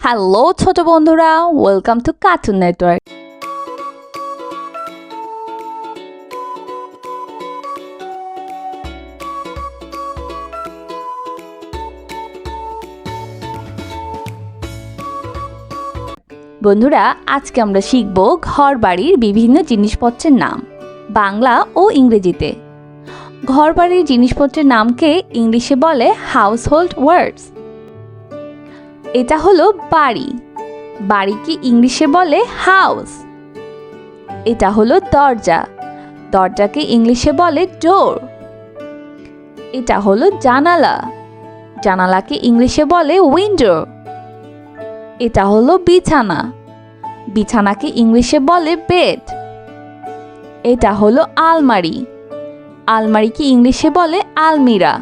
Hello ছোট বন্ধুরা welcome to cartoon network বন্ধুরা, আজকে আমরা শিখব ঘর বাড়ির বিভিন্ন জিনিসপত্রের নাম, বাংলা ও ইংরেজিতে। ঘর বাড়ির জিনিসপত্রের নামকে ইংলিশে বলে হাউস হোল্ড ওয়ার্ডস এটা হলো বাড়ি। বাড়িকে ইংলিশে বলে হাউস। এটা হলো দরজা। দরজাকে ইংলিশে বলে ডোর এটা হলো জানালা। জানালাকে ইংলিশে বলে উইন্ডো এটা হলো বিছানা। বিছানাকে ইংলিশে বলে বেড এটা হলো আলমারি। আলমারিকে ইংলিশে বলে আলমিরা।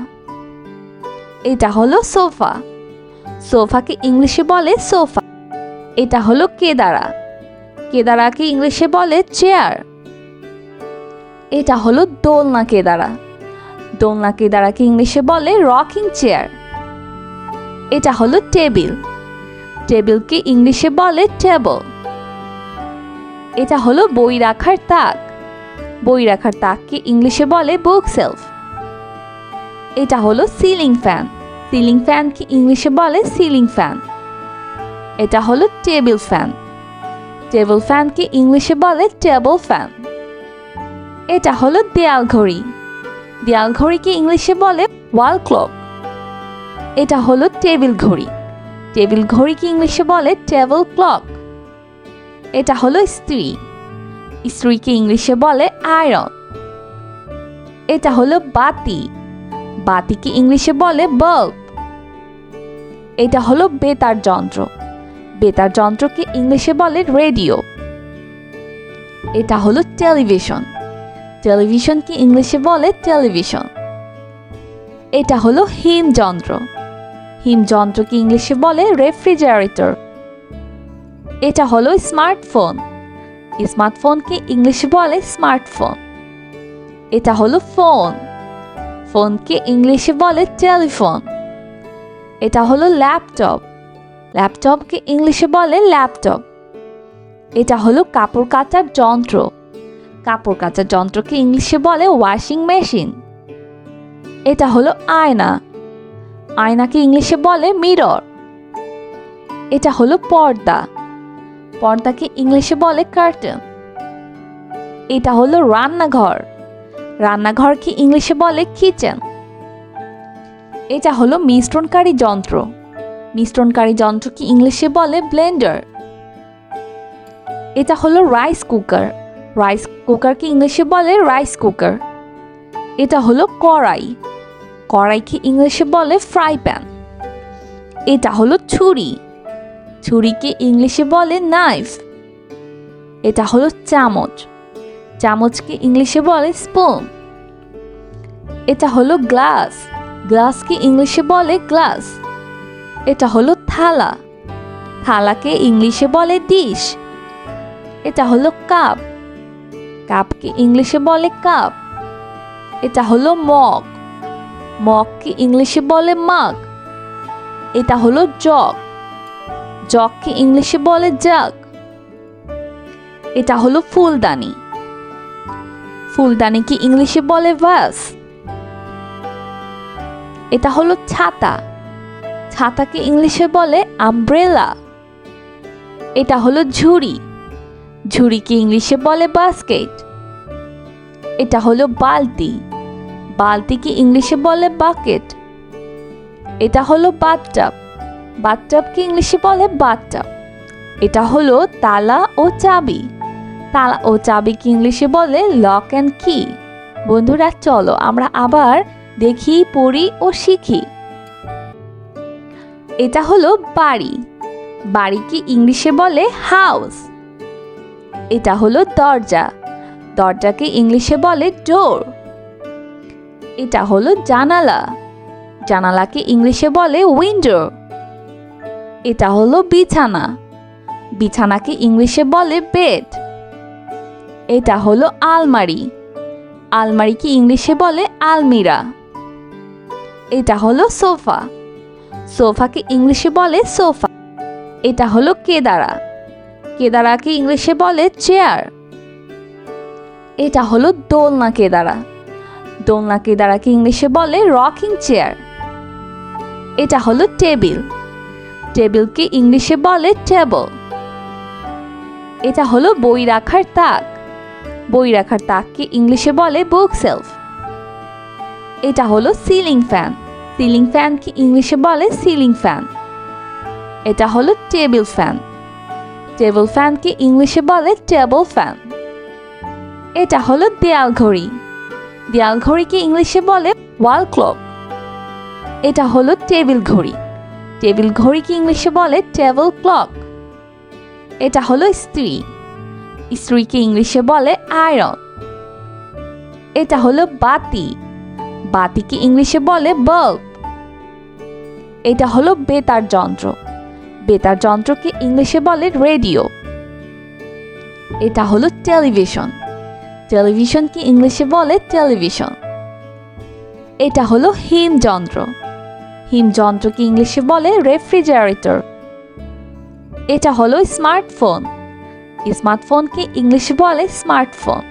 এটা হলো সোফা। সোফাকে ইংলিশে বলে সোফা। এটা হলো কেদারা। কেদারাকে ইংলিশে বলে চেয়ার। এটা হলো দোলনা কেদারা। দোলনা কেদারাকে ইংলিশে বলে রকিং চেয়ার। এটা হলো টেবিল। টেবিলকে ইংলিশে বলে টেবল। এটা হলো বই রাখার তাক। বই রাখার তাককে ইংলিশে বলে বুক সেলফ এটা হলো সিলিং ফ্যান। সিলিং ফ্যানকে ইংলিশে বলে সিলিং ফ্যান এটা হলো টেবিল ফ্যান টেবিল ফ্যানকে ইংলিশে বলে টেবল ফ্যান এটা হলো দেয়াল ঘড়ি. দেয়াল ঘড়িকে ইংলিশে বলে ওয়াল ক্লক এটা হলো টেবিল ঘড়ি. টেবিল ঘড়িকে ইংলিশে বলে টেবিল ক্লক এটা হলো স্ত্রী. স্ত্রীকে ইংলিশে বলে আয়রন এটা হলো বাতি. বাতিকে ইংলিশে বলে বাল্ব এটা হলো বেতার যন্ত্র। বেতার যন্ত্রকে ইংলিশে বলে রেডিও? এটা হলো টেলিভিশন। টেলিভিশনকে ইংলিশে বলে টেলিভিশন? এটা হলো হিম যন্ত্র। হিম যন্ত্রকে ইংলিশে বলে রেফ্রিজারেটর? এটা হলো স্মার্টফোন। স্মার্টফোনকে ইংলিশে বলে স্মার্টফোন? এটা হলো ফোন। ফোনকে ইংলিশে বলে টেলিফোন? এটা হলো ল্যাপটপ। ল্যাপটপকে ইংলিশে বলে ল্যাপটপ। এটা হলো কাপড় কাচার যন্ত্র। কাপড় কাচার যন্ত্রকে ইংলিশে বলে ওয়াশিং মেশিন। এটা হলো আয়না। আয়নাকে ইংলিশে বলে মিরর। এটা হলো পর্দা। পর্দাকে ইংলিশে বলে কার্টেন। এটা হলো রান্নাঘর। রান্নাঘরকে ইংলিশে বলে কিচেন। এটা হলো মিশ্রণকারী যন্ত্র। মিশ্রণকারী যন্ত্রকে ইংলিশে বলে ব্লেন্ডার? এটা হলো রাইস কুকার। রাইস কুকারকে ইংলিশে বলে রাইস কুকার? এটা হলো কড়াই। কড়াইকে ইংলিশে বলে ফ্রাই প্যান। এটা হলো ছুরি। ছুরিকে ইংলিশে বলে নাইফ? এটা হলো চামচ। চামচকে ইংলিশে বলে স্পুন? এটা হলো গ্লাস। গ্লাসকে ইংলিশে বলে গ্লাস? এটা হলো থালা। থালাকে ইংলিশে বলে ডিশ। এটা হলো কাপ। কাপকে ইংলিশে বলে কাপ। এটা হলো মগ। মগকে ইংলিশে বলে মাগ। এটা হলো জগ। জগকে ইংলিশে বলে জাগ। এটা হলো ফুলদানি। ফুলদানিকে ইংলিশে বলে ভাস। এটা হলো ছাতা। ছাতাকে ইংলিশে বলে আমব্রেলা এটা হলো ঝুড়ি। ঝুড়িকে ইংলিশে বলে বাস্কেট এটা হলো বালতি। বালতিকে ইংলিশে বলে বাকেট এটা হলো বাথটাব বাথটাবকে ইংলিশে বলে বাথটাব এটা হলো তালা ও চাবি। তালা ও চাবিকে ইংলিশে বলে লক অ্যান্ড কি বন্ধুরা, চলো আমরা আবার দেখি, পড়ি ও শিখি। এটা হলো বাড়ি। বাড়িকে ইংলিশে বলে হাউস। এটা হলো দরজা। দরজাকে ইংলিশে বলে ডোর এটা হলো জানালা। জানালাকে ইংলিশে বলে উইন্ডো এটা হলো বিছানা। বিছানাকে ইংলিশে বলে বেড এটা হলো আলমারি। আলমারিকে ইংলিশে বলে আলমিরা। এটা হলো সোফা। সোফাকে ইংলিশে বলে সোফা। এটা হলো কেদারা। কেদারাকে ইংলিশে বলে চেয়ার। এটা হলো দোলনা কেদারা। দোলনা কেদারাকে ইংলিশে বলে রকিং চেয়ার। এটা হলো টেবিল। টেবিলকে ইংলিশে বলে টেবল। এটা হলো বই রাখার তাক। বই রাখার তাককে ইংলিশে বলে বুক সেলফ এটা হলো সিলিং ফ্যান সিলিং ফ্যানকে ইংলিশে বলে সিলিং ফ্যান এটা হলো টেবিল ফ্যান টেবিল ফ্যানকে ইংলিশে বলে টেবল ফ্যান এটা হলো দেয়াল ঘড়ি। দেয়াল ঘড়িকে ইংলিশে বলে ওয়াল ক্লক এটা হলো টেবিল ঘড়ি। টেবিল ঘড়িকে ইংলিশে বলে টেবিল ক্লক এটা হলো স্ত্রী। স্ত্রীকে ইংলিশে বলে আয়রন এটা হলো বাতি। বাতিকে ইংলিশে বলে বাল্ব এটা হলো বেতার যন্ত্র। বেতার যন্ত্রকে ইংলিশে বলে রেডিও এটা হলো টেলিভিশন টেলিভিশনকে ইংলিশে বলে টেলিভিশন এটা হলো হিম যন্ত্র। হিম যন্ত্রকে ইংলিশে বলে রেফ্রিজারেটর এটা হলো স্মার্টফোন স্মার্টফোনকে ইংলিশে বলে স্মার্টফোন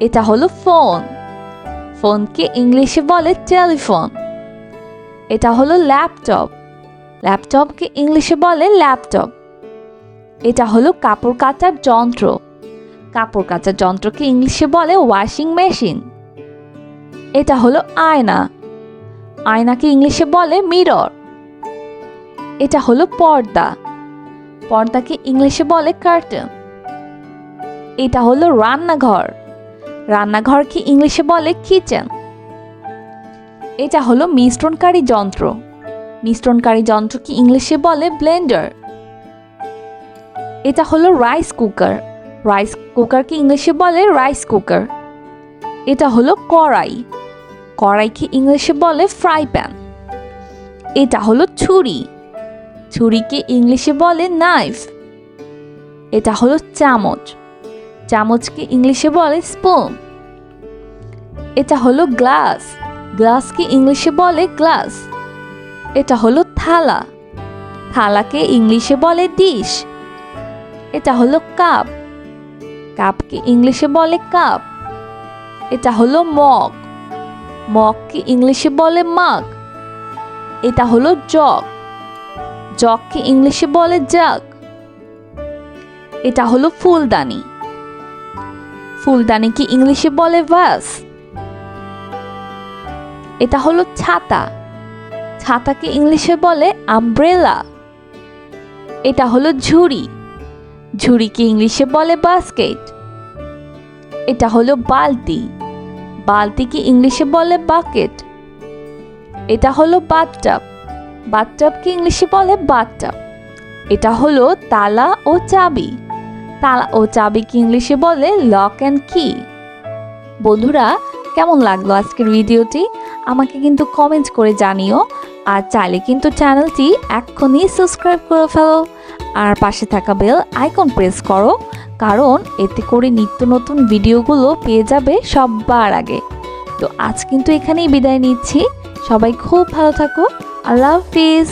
এটা হলো ফোন ফোনকে ইংলিশে বলে টেলিফোন। এটা হলো ল্যাপটপ। ল্যাপটপকে ইংলিশে বলে ল্যাপটপ। এটা হলো কাপড় কাচার যন্ত্র। কাপড় কাচার যন্ত্রকে ইংলিশে বলে ওয়াশিং মেশিন। এটা হলো আয়না। আয়নাকে ইংলিশে বলে মিরর। এটা হলো পর্দা। পর্দাকে ইংলিশে বলে কার্টেন। এটা হলো রান্নাঘর। রান্নাঘরকে ইংলিশে বলে কিচেন? এটা হলো মিশ্রণকারী যন্ত্র। মিশ্রণকারী যন্ত্রকে ইংলিশে বলে ব্লেন্ডার? এটা হলো রাইস কুকার। রাইস কুকারকে ইংলিশে বলে রাইস কুকার? এটা হলো কড়াই। কড়াইকে ইংলিশে বলে ফ্রাই প্যান? এটা হলো ছুরি। ছুরিকে ইংলিশে বলে নাইফ? এটা হলো চামচ। চামচকে ইংলিশে বলে স্পুন। এটা হলো গ্লাস। গ্লাসকে ইংলিশে বলে গ্লাস। এটা হলো থালা। থালাকে ইংলিশে বলে ডিশ। এটা হলো কাপ। কাপকে ইংলিশে বলে কাপ। এটা হলো মগ। মগকে ইংলিশে বলে মাগ। এটা হলো জগ। জগকে ইংলিশে বলে জাগ। এটা হলো ফুলদানি। ফুলদানিকে ইংলিশে বলে ভাস? এটা হলো ছাতা। ছাতাকে ইংলিশে বলে আমব্রেলা এটা হলো ঝুড়ি। ঝুড়িকে ইংলিশে বলে বাস্কেট এটা হলো বালতি। বালতিকে ইংলিশে বলে বাকেট এটা হলো বাথটাব বাথটাবকে ইংলিশে বলে বাথটাব এটা হলো তালা ও চাবি। তালা ও চাবিকে ইংলিশে বলে লক অ্যান্ড কি বন্ধুরা, কেমন লাগল আজকের ভিডিওটি? আমাকে কিন্তু কমেন্ট করে জানিও। আর চাইলে কিন্তু চ্যানেলটি এক্ষুনি সাবস্ক্রাইব করে ফেলো। আর পাশে থাকা বেল আইকন প্রেস করো, কারণ এতে করে নিত্য নতুন ভিডিওগুলো পেয়ে যাবে সবার আগে। তো আজ কিন্তু এখানেই বিদায় নিচ্ছি। সবাই খুব ভালো থাকো। আল্লাহ হাফিজ।